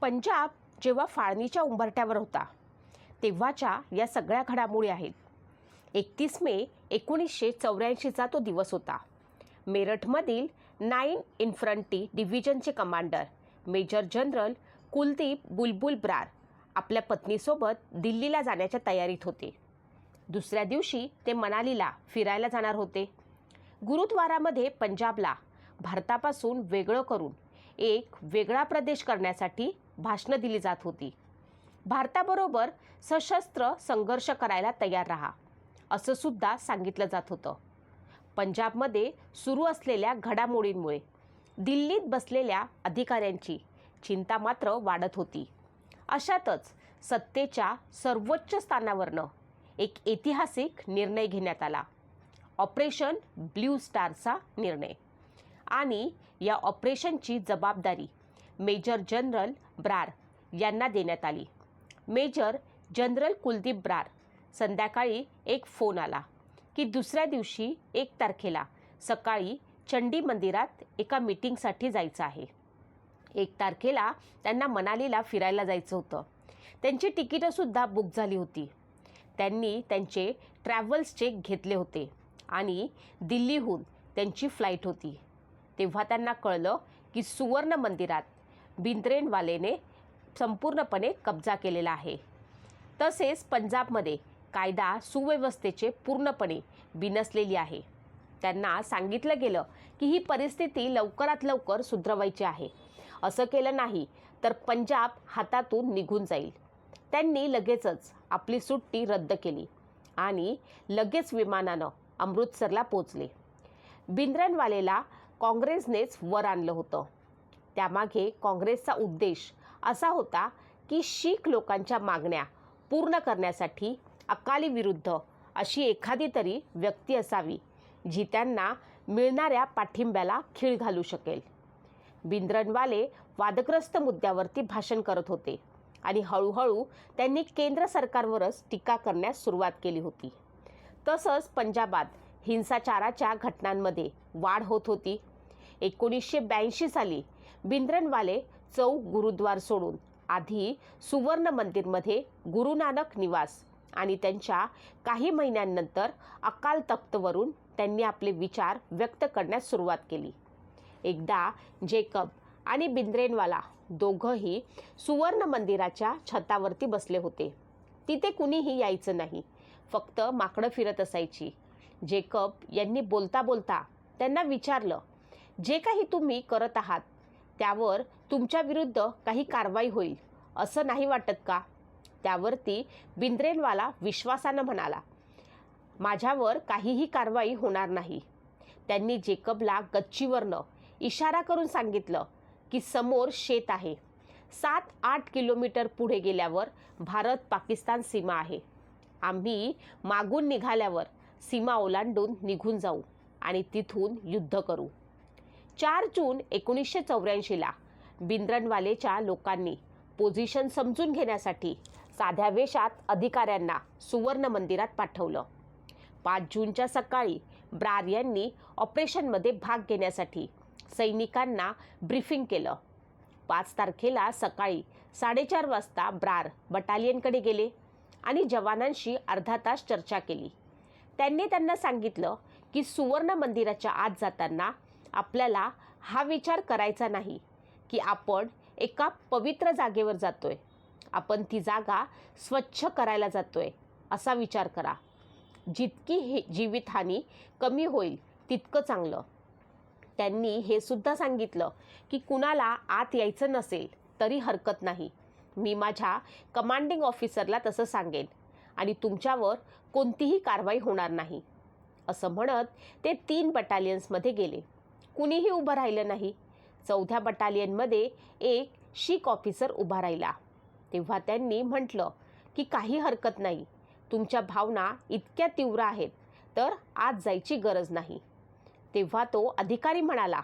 पंजाब जेव्हा फाळणीच्या उंबरट्यावर होता तेव्हाच्या या सगळ्या घडामोडी आहेत. एकतीस मे एकोणीसशे चौऱ्याऐंशीचा तो दिवस होता. मेरठमधील nine infantry डिव्हिजनचे commander major general Kuldeep Bulbul Brar आपल्या पत्नीसोबत दिल्लीला जाण्याच्या तयारीत होते. दुसऱ्या दिवशी ते मनालीला फिरायला जाणार होते. गुरुद्वारामध्ये पंजाबला भारतापासून वेगळं करून एक वेगळा प्रदेश करण्यासाठी भाषणं दिली जात होती. भारताबरोबर सशस्त्र संघर्ष करायला तयार राहा असं सुद्धा सांगितलं जात होतं. पंजाबमध्ये सुरू असलेल्या घडामोडींमुळे दिल्लीत बसलेल्या अधिकाऱ्यांची चिंता मात्र वाढत होती. अशातच सत्तेच्या सर्वोच्च स्थानावरनं एक ऐतिहासिक निर्णय घेण्यात आला. ऑपरेशन ब्ल्यू स्टारचा निर्णय. आणि या ऑपरेशनची जबाबदारी मेजर जनरल ब्रार यांना देण्यात आली. मेजर जनरल कुलदीप ब्रार संध्याकाळी एक फोन आला की दुसऱ्या दिवशी एक तारखेला सकाळी चंडी मंदिरात एका मीटिंगसाठी जायचं आहे. एक तारखेला त्यांना मनालीला फिरायला जायचं होतं. त्यांची तिकीटंसुद्धा बुक झाली होती. त्यांनी त्यांचे ट्रॅव्हल्स चेक घेतले होते आणि दिल्लीहून त्यांची फ्लाईट होती. तेव्हा त्यांना कळलं की सुवर्ण मंदिरात बिंद्रेनवालेने संपूर्णपणे कब्जा केलेला आहे. तसेच पंजाबमध्ये कायदा सुव्यवस्थेचे पूर्णपणे बिनसलेली आहे. त्यांना सांगितलं गेलं की ही परिस्थिती लवकरात लवकर सुधरवायची आहे. असं केलं नाही तर पंजाब हातातून निघून जाईल. त्यांनी लगेचच आपली सुट्टी रद्द केली आणि लगेच विमानानं अमृतसरला पोचले बिंद्रनवालेला काँग्रेसनेच वर आणलं होतं. त्यामागे काँग्रेसचा उद्देश असा होता की शीख लोकांच्या मागण्या पूर्ण करण्यासाठी अकाली विरुद्ध अशी एखादी तरी व्यक्ती असावी जी त्यांना मिळणाऱ्या पाठिंब्याला खीळ घालू शकेल. बिंद्रनवाले वादग्रस्त मुद्द्यावरती भाषण करत होते आणि हळूहळू त्यांनी केंद्र सरकारवरच टीका करण्यास सुरुवात केली होती. तसंच पंजाबात हिंसाचाराच्या घटनांमध्ये वाढ होत होती. एकोणीसशे ब्याऐंशी साली बिंद्रनवाले चौक गुरुद्वार सोडून. आधी सुवर्ण मंदिरमध्ये गुरु नानक निवास आणि त्यांच्या काही महिन्यांनंतर अकाल तख्तवरून त्यांनी आपले विचार व्यक्त करण्यास सुरुवात केली. एकदा जेकब आणि बिंद्रेनवाला दोघंही सुवर्ण मंदिराच्या छतावरती बसले होते. तिथे कुणीही यायचं नाही फक्त माकडं फिरत असायची. जेकब यांनी बोलता बोलता त्यांना विचारलं जे काही तुम्ही करत आहात त्यावर तुमच्या विरुद्ध काही कारवाई होईल असं नाही वाटत का? त्यावरती बिंद्रेनवाला विश्वासानं म्हणाला माझ्यावर काहीही कारवाई होणार नाही. त्यांनी जेकबला गच्चीवरनं इशारा करून सांगितलं की समोर शेत आहे. सात आठ किलोमीटर पुढे गेल्यावर भारत पाकिस्तान सीमा आहे. आम्ही मागून निघाल्यावर सीमा ओलांडून निघून जाऊ आणि तिथून युद्ध करू. चार जून एकोणीसशे चौऱ्याऐंशीला बिंद्रनवालेच्या लोकांनी पोझिशन समजून घेण्यासाठी साध्या वेशात अधिकाऱ्यांना सुवर्ण मंदिरात पाठवलं. पाच जूनच्या सकाळी ब्रार यांनी ऑपरेशनमध्ये भाग घेण्यासाठी सैनिकांना ब्रीफिंग केलं. पाच तारखेला सकाळी साडेचार वाजता ब्रार बटालियनकडे गेले आणि जवानांशी अर्धा तास चर्चा केली. त्यांनी त्यांना सांगितलं की सुवर्ण मंदिराच्या आत जाताना आपल्याला हा विचार करायचा नाही की आपण एका पवित्र जागेवर जातोय. आपण ती जागा स्वच्छ करायला जातोय असा विचार करा. जितकी हे जीवितहानी कमी होईल तितकं चांगलं. त्यांनी हे सुद्धा सांगितलं की कुणाला आत यायचं नसेल तरी हरकत नाही. मी माझ्या कमांडिंग ऑफिसरला तसं सांगेन आणि तुमच्यावर कोणतीही कारवाई होणार नाही असं म्हणत ते तीन बटालियन्समध्ये गेले. कुणीही उभं राहिलं नाही. चौथ्या बटालियनमध्ये एक शीख ऑफिसर उभा राहिला. तेव्हा त्यांनी म्हटलं की काही हरकत नाही. तुमच्या भावना इतक्या तीव्र आहेत तर आत जायची गरज नाही. तेव्हा तो अधिकारी म्हणाला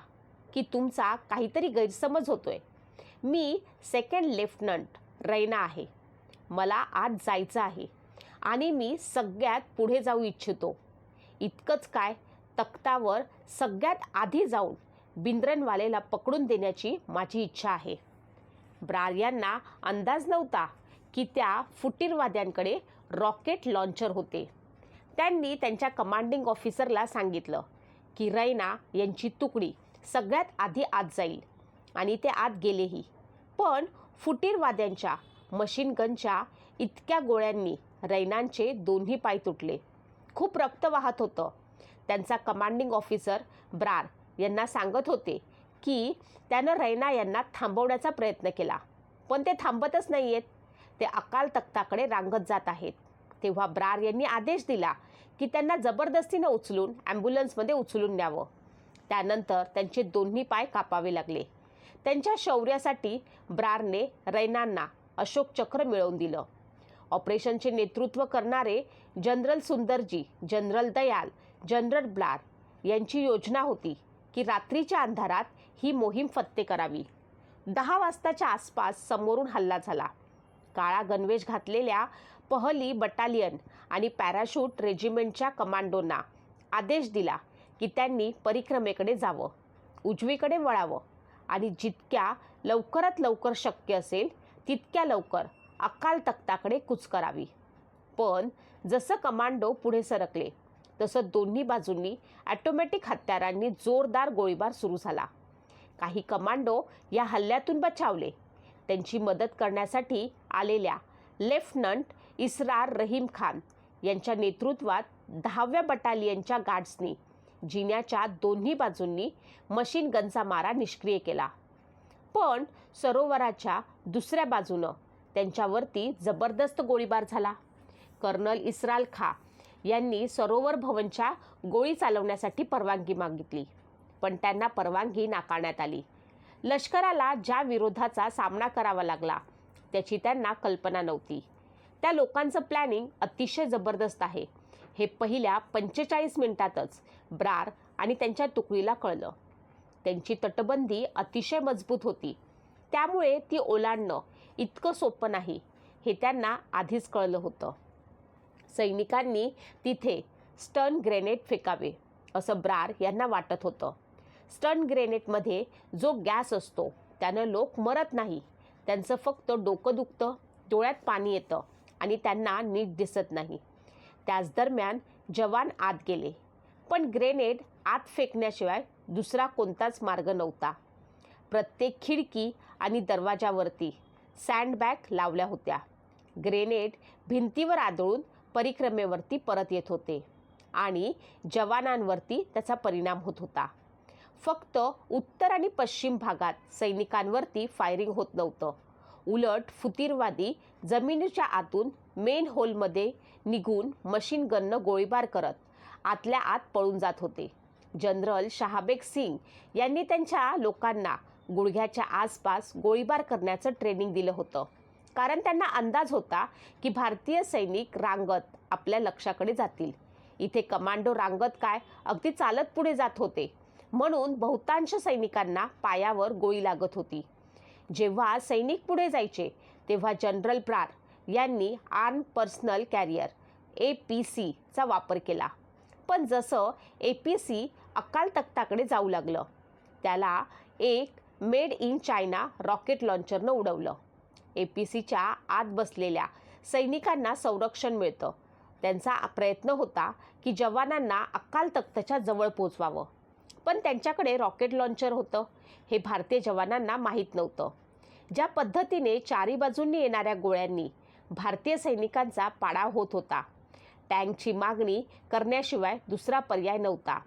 की तुमचा काहीतरी गैरसमज होतोय. मी सेकंड लेफ्टनंट रैना आहे. मला आज जायचं आहे आणि मी सगळ्यात पुढे जाऊ इच्छितो. इतकंच काय? तख्तावर सगळ्यात आधी जाऊन बिंद्रनवालेला पकडून देण्याची माझी इच्छा आहे. ब्रार यांना अंदाज नव्हता की त्या फुटीरवाद्यांकडे रॉकेट लॉन्चर होते. त्यांनी त्यांच्या कमांडिंग ऑफिसरला सांगितलं की रैना यांची तुकडी सगळ्यात आधी आत जाईल आणि ते आत गेलेही. पण फुटीरवाद्यांच्या मशीन गनच्या इतक्या गोळ्यांनी रैनांचे दोन्ही पाय तुटले. खूप रक्त वाहत होतं. त्यांचा कमांडिंग ऑफिसर ब्रार यांना सांगत होते की त्यानं रैना यांना थांबवण्याचा प्रयत्न केला. पण ते थांबतच नाही आहेत ते अकाल तख्ताकडे रांगत जात आहेत. तेव्हा ब्रार यांनी आदेश दिला की त्यांना जबरदस्तीनं उचलून ॲम्ब्युलन्समध्ये उचलून न्यावं. त्यानंतर त्यांचे दोन्ही पाय कापावे लागले. त्यांच्या शौर्यासाठी ब्रारने रैनांना अशोक चक्र मिळवून दिलं. ऑपरेशनचे नेतृत्व करणारे general Sundarji general Dayal general Brar यांची योजना होती की रात्रीच्या अंधारात ही मोहीम फत्ते करावी. दहा वाजताच्या आसपास समोरून हल्ला झाला. काळा गणवेश घातलेल्या पहली बटालियन आणि पॅराशूट रेजिमेंटच्या कमांडोंना आदेश दिला की त्यांनी परिक्रमेकडे जावं उजवीकडे वळावं आणि जितक्या लवकरात लवकर शक्य असेल तितक्या लवकर अकाल तख्ताकडे कूच करावी. पण जसं कमांडो पुढे सरकले तसं दोन्ही बाजूंनी ॲटोमॅटिक हत्यारांनी जोरदार गोळीबार सुरू झाला. काही कमांडो या हल्ल्यातून बचावले. त्यांची मदत करण्यासाठी आलेल्या लेफ्टनंट इस्रार रहीम खान यांच्या नेतृत्वात दहाव्या बटालियनच्या गार्ड्सनी जिन्याच्या दोन्ही बाजूंनी मशीन गनचा मारा निष्क्रिय केला. पण सरोवराच्या दुसऱ्या बाजूनं त्यांच्यावरती जबरदस्त गोळीबार झाला. कर्नल इस्राल खा यांनी सरोवर भवनच्या गोळी चालवण्यासाठी परवानगी मागितली. पण त्यांना परवानगी नाकारण्यात आली. लष्कराला ज्या विरोधाचा सामना करावा लागला त्याची त्यांना कल्पना नव्हती. त्या लोकांचं प्लॅनिंग अतिशय जबरदस्त आहे. हे पहिल्या पंचेचाळीस मिनिटातच ब्रार आणि त्यांच्या तुकडीला कळलं. त्यांची तटबंदी अतिशय मजबूत होती. त्यामुळे ती ओलांडणं इतकं सोपं नाही हे त्यांना आधीच कळलं होतं. सैनिकांनी तिथे स्टन ग्रेनेड फेकावे असं ब्रार यांना वाटत होतं. स्टन ग्रेनेडमध्ये जो गॅस असतो त्यानं लोक मरत नाही. त्यांचं फक्त डोकं दुखतं डोळ्यात पाणी येतं आणि त्यांना नीट दिसत नाही. त्याच दरम्यान जवान आत गेले. पण ग्रेनेड आत फेकण्याशिवाय दुसरा कोणताच मार्ग नव्हता. प्रत्येक खिडकी आणि दरवाजावरती सँडबॅग लावल्या होत्या. ग्रेनेड भिंतीवर आदळून परिक्रमेवरती परत येत होते आणि जवानांवरती त्याचा परिणाम होत होता. फक्त उत्तर आणि पश्चिम भागात सैनिकांवरती फायरिंग होत नव्हतं. उलट फुतीरवादी जमिनीच्या आतून मेन होलमध्ये निघून मशीन गननं गोळीबार करत आतल्या आत पळून जात होते. जनरल शहाबेग सिंग यांनी त्यांच्या लोकांना गुडघ्याच्या आसपास गोळीबार करण्याचं ट्रेनिंग दिलं होतं. कारण त्यांना अंदाज होता की भारतीय सैनिक रांगत आपल्या लक्षाकडे जातील. इथे कमांडो रांगत काय? अगदी चालत पुढे जात होते. म्हणून बहुतांश सैनिकांना पायावर गोळी लागत होती. जेव्हा सैनिक पुढे जायचे तेव्हा जनरल प्रार यांनी arm personnel carrier A P सीचा वापर केला. पण जसं ए पी सी अकाल तख्ताकडे जाऊ लागलं त्याला एक मेड इन चायना रॉकेट लॉन्चरनं उडवलं. ए पी सीच्या आत बसलेल्या सैनिकांना संरक्षण मिळतं. त्यांचा प्रयत्न होता की जवानांना अकाल तख्तच्या जवळ पोचवावं. पण त्यांच्याकडे रॉकेट लॉन्चर होतं. हे भारतीय जवानांना माहीत नव्हतं. ज्या पद्धतीने चारी बाजूंनी येणाऱ्या गोळ्यांनी भारतीय सैनिकांचा पाडाव होत होता. टँकची मागणी करण्याशिवाय दुसरा पर्याय नव्हता.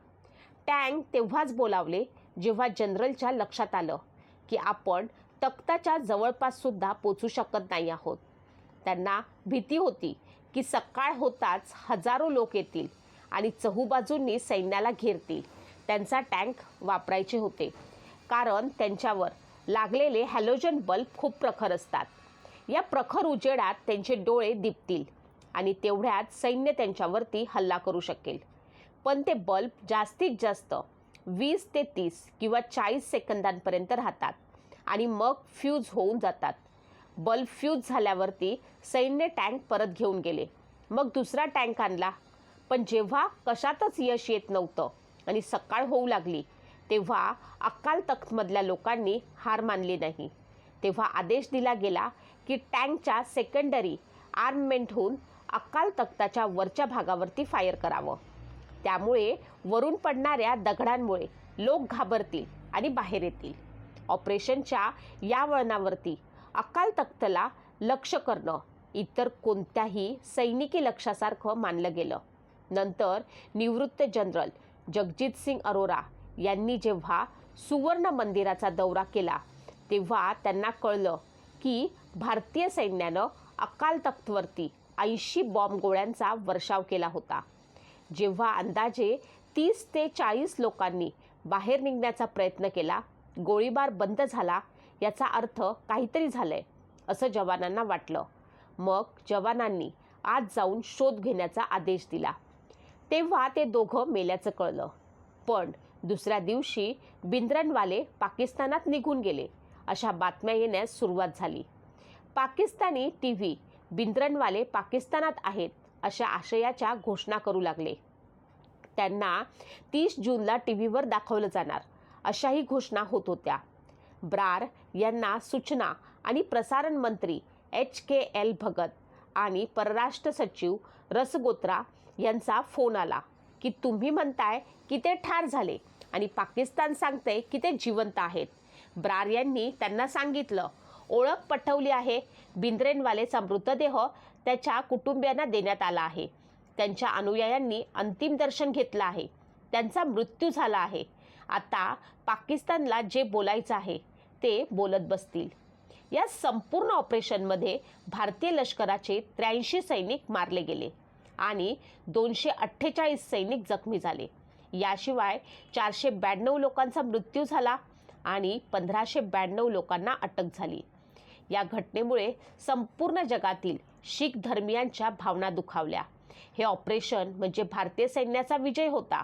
टँक तेव्हाच बोलावले जेव्हा जनरलच्या लक्षात आलं की आपण तख्ताच्या जवळपाससुद्धा पोचू शकत नाही आहोत. त्यांना भीती होती की सकाळ होताच हजारो लोक येतील आणि चहूबाजूंनी सैन्याला घेरतील. त्यांचा टँक वापरायचे होते. कारण त्यांच्यावर लागलेले हॅलोजन बल्ब खूप प्रखर असतात. या प्रखर उजेडात त्यांचे डोळे दिपतील आणि तेवढ्यात सैन्य त्यांच्यावरती हल्ला करू शकेल. पण ते बल्ब जास्तीत जास्त वीस ते तीस किंवा चाळीस सेकंदांपर्यंत राहतात. आणि मग फ्यूज होऊन जातात. बल्ब फ्यूज झाल्यावरती सैन्य टँक परत घेऊन गेले. मग दुसरा टँक आणला. पण जेव्हा कशातच यश येत नव्हतं आणि सकाळ होऊ लागली तेव्हा अकाल तख्तमधल्या लोकांनी हार मानली नाही. तेव्हा आदेश दिला गेला की टँकच्या सेकंडरी आर्ममेंटहून अकाल तख्ताच्या वरच्या भागावरती फायर करावं. त्यामुळे वरून पडणाऱ्या दगडांमुळे लोक घाबरतील आणि बाहेर येतील. ऑपरेशनच्या या वळणावरती अकाल तख्तला लक्ष करणं. इतर कोणत्याही सैनिकी लक्षासारखं मानलं गेलं. नंतर निवृत्त जनरल जगजित सिंग अरोरा यांनी जेव्हा सुवर्ण मंदिराचा दौरा केला तेव्हा त्यांना कळलं की भारतीय सैन्यानं अकाल तख्तवरती ऐंशी बॉम्ब गोळ्यांचा वर्षाव केला होता. जेव्हा अंदाजे तीस ते चाळीस लोकांनी बाहेर निघण्याचा प्रयत्न केला गोळीबार बंद झाला याचा अर्थ काहीतरी झालंय असं जवानांना वाटलं. मग जवानांनी आत जाऊन शोध घेण्याचा आदेश दिला. तेव्हा ते दोघं मेल्याचं कळलं. पण दुसऱ्या दिवशी बिंद्रनवाले पाकिस्तानात निघून गेले अशा बातम्या येण्यास सुरुवात झाली. पाकिस्तानी टी व्ही बिंद्रनवाले पाकिस्तानात आहेत अशा आशयाच्या घोषणा करू लागले. त्यांना तीस जूनला टी व्हीवर दाखवलं जाणार. अशाही घोषणा होत होत्या. ब्रार यांना सूचना आणि प्रसारण मंत्री एच के एल भगत आणि परराष्ट्र सचिव रसगोत्रा यांचा फोन आला की तुम्ही म्हणताय की ते ठार झाले आणि पाकिस्तान सांगते की ते जिवंत आहेत. ब्रार यांनी त्यांना सांगितलं ओळख पटवली आहे बिंद्रेनवालेचा मृतदेह त्याच्या कुटुंबियांना देण्यात आला आहे. त्यांच्या अनुयायांनी अंतिम दर्शन घेतलं आहे. त्यांचा मृत्यू झाला आहे. आता पाकिस्तानला जे बोलायचं आहे ते बोलत बसतील. या संपूर्ण ऑपरेशनमध्ये भारतीय लष्कराचे त्र्याऐंशी सैनिक मारले गेले आणि दोनशे अठ्ठेचाळीस सैनिक जखमी झाले. याशिवाय चारशे ब्याण्णव लोकांचा मृत्यू झाला आणि पंधराशे ब्याण्णव लोकांना अटक झाली. या घटनेमुळे संपूर्ण जगातील शीख धर्मियांच्या भावना दुखावल्या. हे ऑपरेशन म्हणजे भारतीय सैन्याचा विजय होता.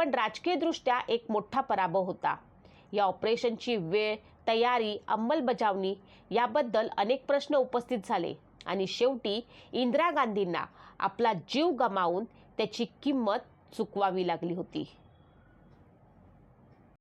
पण राजकीयदृष्ट्या एक मोठा पराभव होता. या ऑपरेशनची वेळ तयारी अंमलबजावणी याबद्दल अनेक प्रश्न उपस्थित झाले आणि शेवटी इंदिरा गांधींना आपला जीव गमावून त्याची किंमत चुकवावी लागली होती.